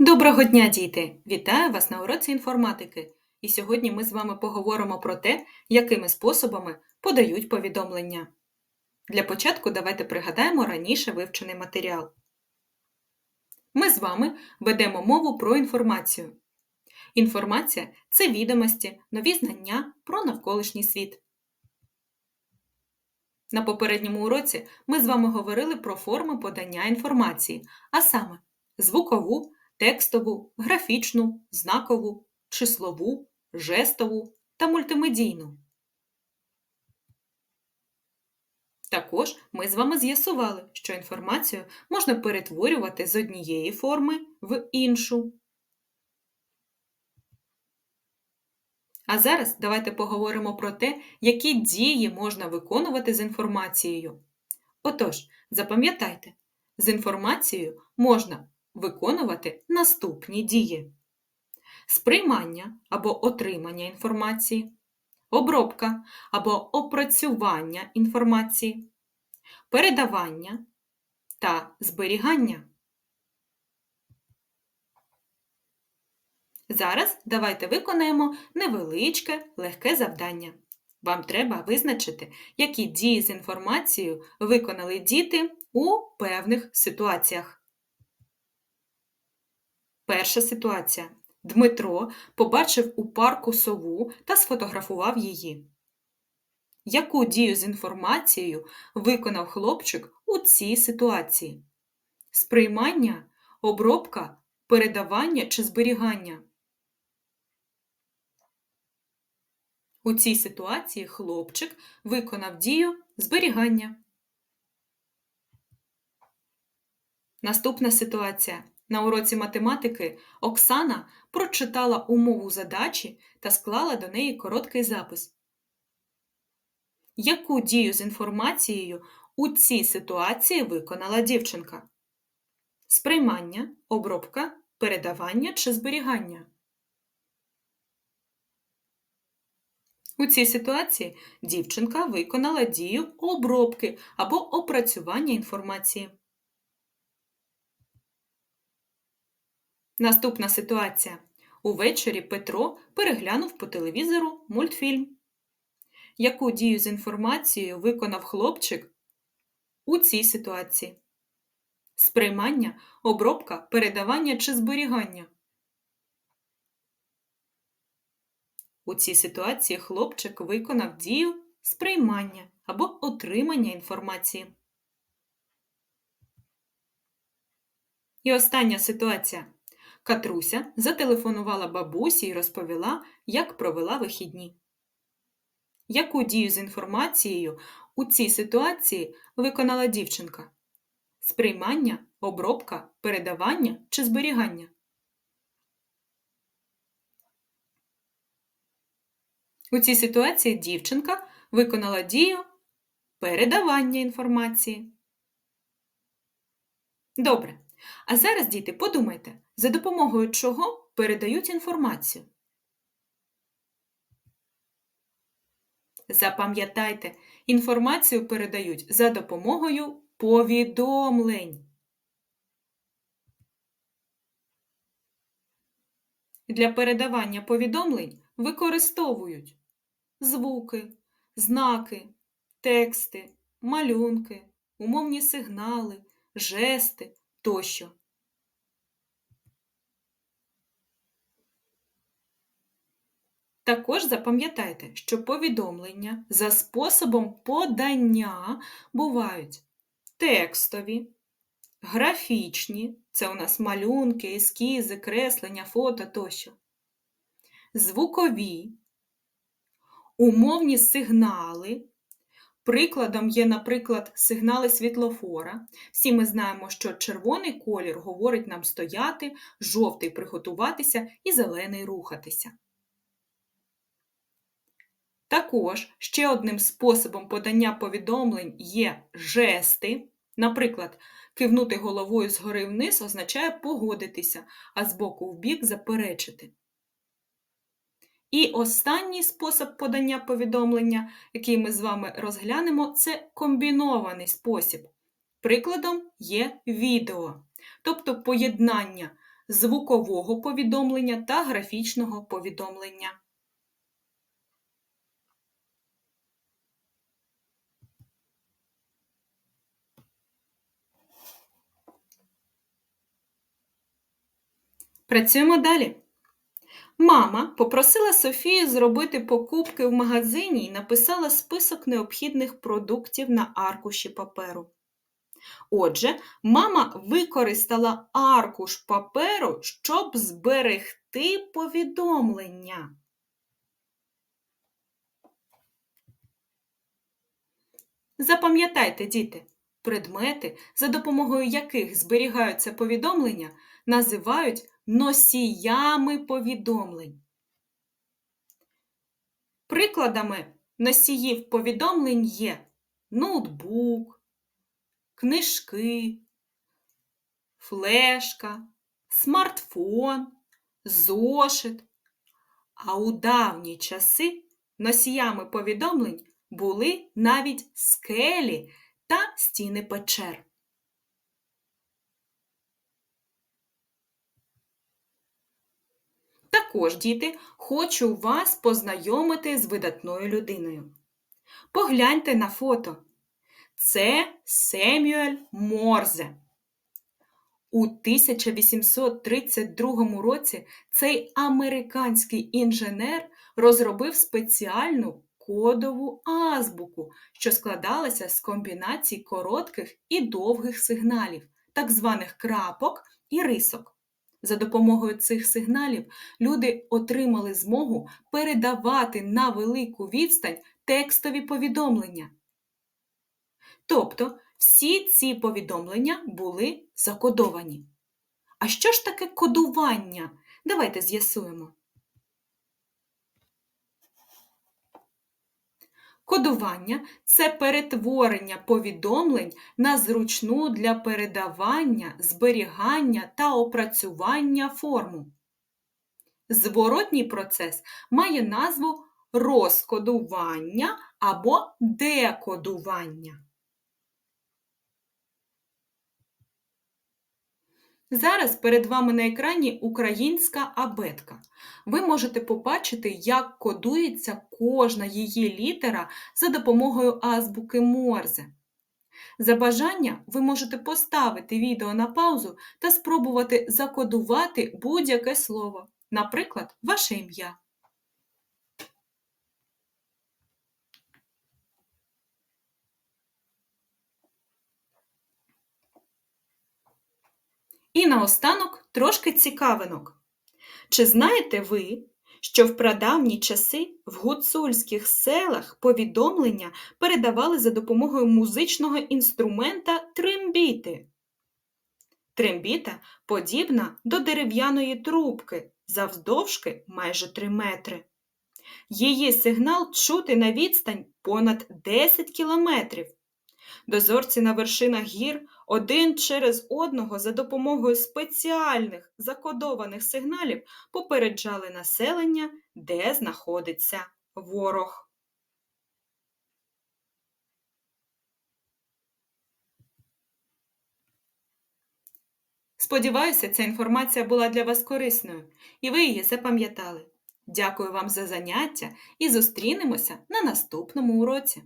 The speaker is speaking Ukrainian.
Доброго дня, діти! Вітаю вас на уроці інформатики. І сьогодні ми з вами поговоримо про те, якими способами подають повідомлення. Для початку давайте пригадаємо раніше вивчений матеріал. Ми з вами ведемо мову про інформацію. Інформація це відомості, нові знання про навколишній світ. На попередньому уроці ми з вами говорили про форми подання інформації, а саме звукову, текстову, графічну, знакову, числову, жестову та мультимедійну. Також ми з вами з'ясували, що інформацію можна перетворювати з однієї форми в іншу. А зараз давайте поговоримо про те, які дії можна виконувати з інформацією. Отож, запам'ятайте, з інформацією можна виконувати наступні дії: сприймання або отримання інформації, обробка або опрацювання інформації, передавання та зберігання. Зараз давайте виконаємо невеличке легке завдання. Вам треба визначити, які дії з інформацією виконали діти у певних ситуаціях. Перша ситуація. Дмитро побачив у парку сову та сфотографував її. Яку дію з інформацією виконав хлопчик у цій ситуації? Сприймання, обробка, передавання чи зберігання? У цій ситуації хлопчик виконав дію зберігання. Наступна ситуація. На уроці математики Оксана прочитала умову задачі та склала до неї короткий запис. Яку дію з інформацією у цій ситуації виконала дівчинка? Сприймання, обробка, передавання чи зберігання? У цій ситуації дівчинка виконала дію обробки або опрацювання інформації. Наступна ситуація. Увечері Петро переглянув по телевізору мультфільм. Яку дію з інформацією виконав хлопчик у цій ситуації? Сприймання, обробка, передавання чи зберігання? У цій ситуації хлопчик виконав дію сприймання або отримання інформації. І остання ситуація. Катруся зателефонувала бабусі і розповіла, як провела вихідні. Яку дію з інформацією у цій ситуації виконала дівчинка? Сприймання, обробка, передавання чи зберігання? У цій ситуації дівчинка виконала дію передавання інформації. Добре. А зараз, діти, подумайте, за допомогою чого передають інформацію. Запам'ятайте, інформацію передають за допомогою повідомлень. Для передавання повідомлень використовують звуки, знаки, тексти, малюнки, умовні сигнали, жести тощо. Також запам'ятайте, що повідомлення за способом подання бувають текстові, графічні це у нас малюнки, ескізи, креслення, фото тощо, звукові, умовні сигнали. Прикладом є, наприклад, сигнали світлофора. Всі ми знаємо, що червоний колір говорить нам стояти, жовтий приготуватися і зелений рухатися. Також ще одним способом подання повідомлень є жести. Наприклад, кивнути головою згори вниз означає погодитися, а з боку в бік заперечити. І останній спосіб подання повідомлення, який ми з вами розглянемо, це комбінований спосіб. Прикладом є відео, тобто поєднання звукового повідомлення та графічного повідомлення. Працюємо далі. Мама попросила Софію зробити покупки в магазині і написала список необхідних продуктів на аркуші паперу. Отже, мама використала аркуш паперу, щоб зберегти повідомлення. Запам'ятайте, діти, предмети, за допомогою яких зберігаються повідомлення, називають носіями повідомлень. Прикладами носіїв повідомлень є ноутбук, книжки, флешка, смартфон, зошит. А у давні часи носіями повідомлень були навіть скелі та стіни печер. Також, діти, хочу вас познайомити з видатною людиною. Погляньте на фото. Це Семюель Морзе. У 1832 році цей американський інженер розробив спеціальну кодову азбуку, що складалася з комбінацій коротких і довгих сигналів, так званих крапок і рисок. За допомогою цих сигналів люди отримали змогу передавати на велику відстань текстові повідомлення. Тобто всі ці повідомлення були закодовані. А що ж таке кодування? Давайте з'ясуємо. Кодування це перетворення повідомлень на зручну для передавання, зберігання та опрацювання форму. Зворотній процес має назву розкодування або декодування. Зараз перед вами на екрані українська абетка. Ви можете побачити, як кодується кожна її літера за допомогою азбуки Морзе. За бажання ви можете поставити відео на паузу та спробувати закодувати будь-яке слово, наприклад, ваше ім'я. І наостанок трошки цікавинок. Чи знаєте ви, що в прадавні часи в гуцульських селах повідомлення передавали за допомогою музичного інструмента трембіти? Трембіта подібна до дерев'яної трубки, завдовжки майже 3 метри. Її сигнал чути на відстань понад 10 кілометрів. Дозорці на вершинах гір один через одного за допомогою спеціальних закодованих сигналів попереджали населення, де знаходиться ворог. Сподіваюся, ця інформація була для вас корисною і ви її запам'ятали. Дякую вам за заняття і зустрінемося на наступному уроці.